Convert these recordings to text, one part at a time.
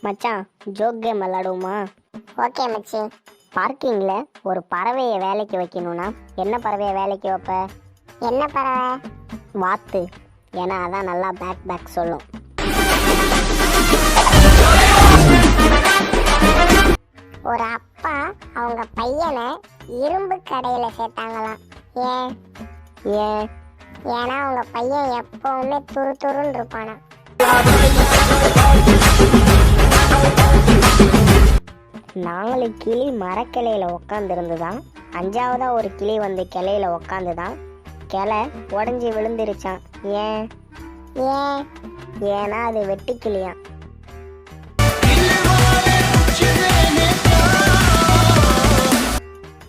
மச்சான் joke game விளாடுவோமா okay மச்சி. பார்க்கிங்கில் ஒரு பறவையை வேலைக்கு வைக்கணும்னா என்ன பறவையை வேலைக்கு வைப்ப? என்ன பறவை? வாத்து. ஏன்னா அதான் நல்லா பேக் பேக் சொல்லும். ஒரு அப்பா அவங்க பையனை இரும்பு கடையில் சேர்த்தாங்களாம். ஏன்? ஏன்? ஏன்னா அவங்க பையன் எப்பவுமே துரு துருன்னு இருப்பானா கிளி மரக்கிளையில உக்காந்துருந்துதான். அஞ்சாவதா ஒரு கிளி வந்து கிளையில உக்காந்துதான். கிளை உடஞ்சி விழுந்துருச்சான் ஏன்? ஏன்? ஏன்னா அது வெட்டி கிளியாம்.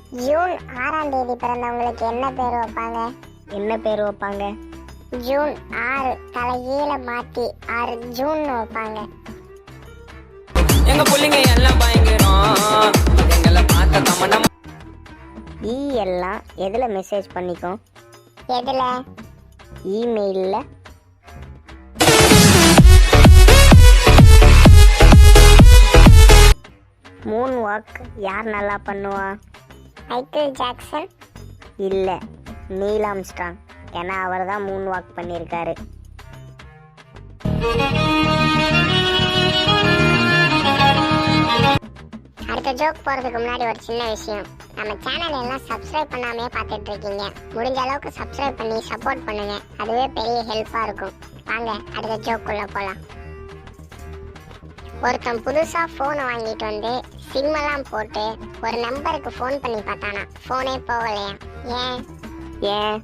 ஜூன் ஆறாம் தேதி பிறந்தவங்களுக்கு என்ன பேர் வைப்பாங்க? என்ன பேர் வைப்பாங்க? ஜூன் ஆறு தலைகீழ மாத்தி ஆறு ஜூன் வைப்பாங்க. எங்க பிள்ளைங்க எல்லாம் பயங்கரம். எங்களை பார்த்த கமனம் ஈ எல்லாம் எதில் மெசேஜ் பண்ணிக்கும்? எதுல? இமெயிலில் மூன் வாக் யார் நல்லா பண்ணுவா? மைக்கேல் ஜாக்சன் இல்லை நீலாம்ஸ்டாங் ஏன்னா அவர் தான் மூன் வாக் பண்ணியிருக்காரு. அடுத்த ஜோக் போறதுக்கு முன்னாடி ஒரு சின்ன விஷயம். நம்ம சேனல் எல்லாம் சப்ஸ்கிரைப் பண்ணாமே பார்த்துட்டு இருக்கீங்க முடிஞ்ச அளவுக்கு சப்ஸ்கிரைப் பண்ணி சப்போர்ட் பண்ணுங்க. அதுவே பெரிய ஹெல்ப்பா இருக்கும். வாங்க அடுத்த ஜோக்குள்ள போலாம். ஒருத்தன் புதுசா போனை வாங்கிட்டு வந்து சிம் எல்லாம் போட்டு ஒரு நம்பருக்கு ஃபோன் பண்ணி பார்த்தானா. ஃபோனே போகலையா? ஏன்? ஏன்?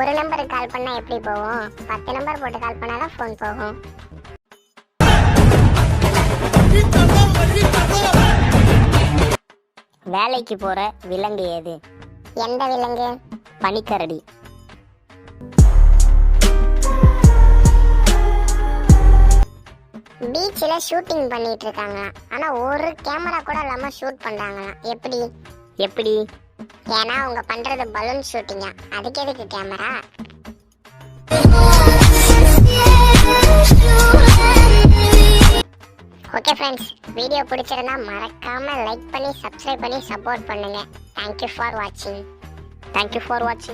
ஒரு நம்பருக்கு கால் பண்ணா எப்படி போகும்? பத்து நம்பர் போட்டு கால் பண்ணாதான் ஃபோன் போகும். வேலைக்கு போகிற விலங்கு எது எந்த விலங்கு? பனிக்கரடி. பீச்சில் ஷூட்டிங் பண்ணிட்டு இருக்காங்களாம் ஆனா ஒரு கேமரா கூட இல்லாம ஷூட் பண்றாங்களாம். எப்படி? எப்படி? ஏன்னா அவங்க பண்றது பலூன் ஷூட்டிங்கா. அதுக்கு எதுக்கு கேமரா? ஃப்ரெண்ட்ஸ் வீடியோ பிடிச்சிருந்தா மறக்காம லைக் பண்ணி சப்ஸ்கிரைப் பண்ணி சப்போர்ட் பண்ணுங்க. தேங்க்யூ ஃபார் வாட்சிங் தேங்க்யூ ஃபார் வாட்சிங்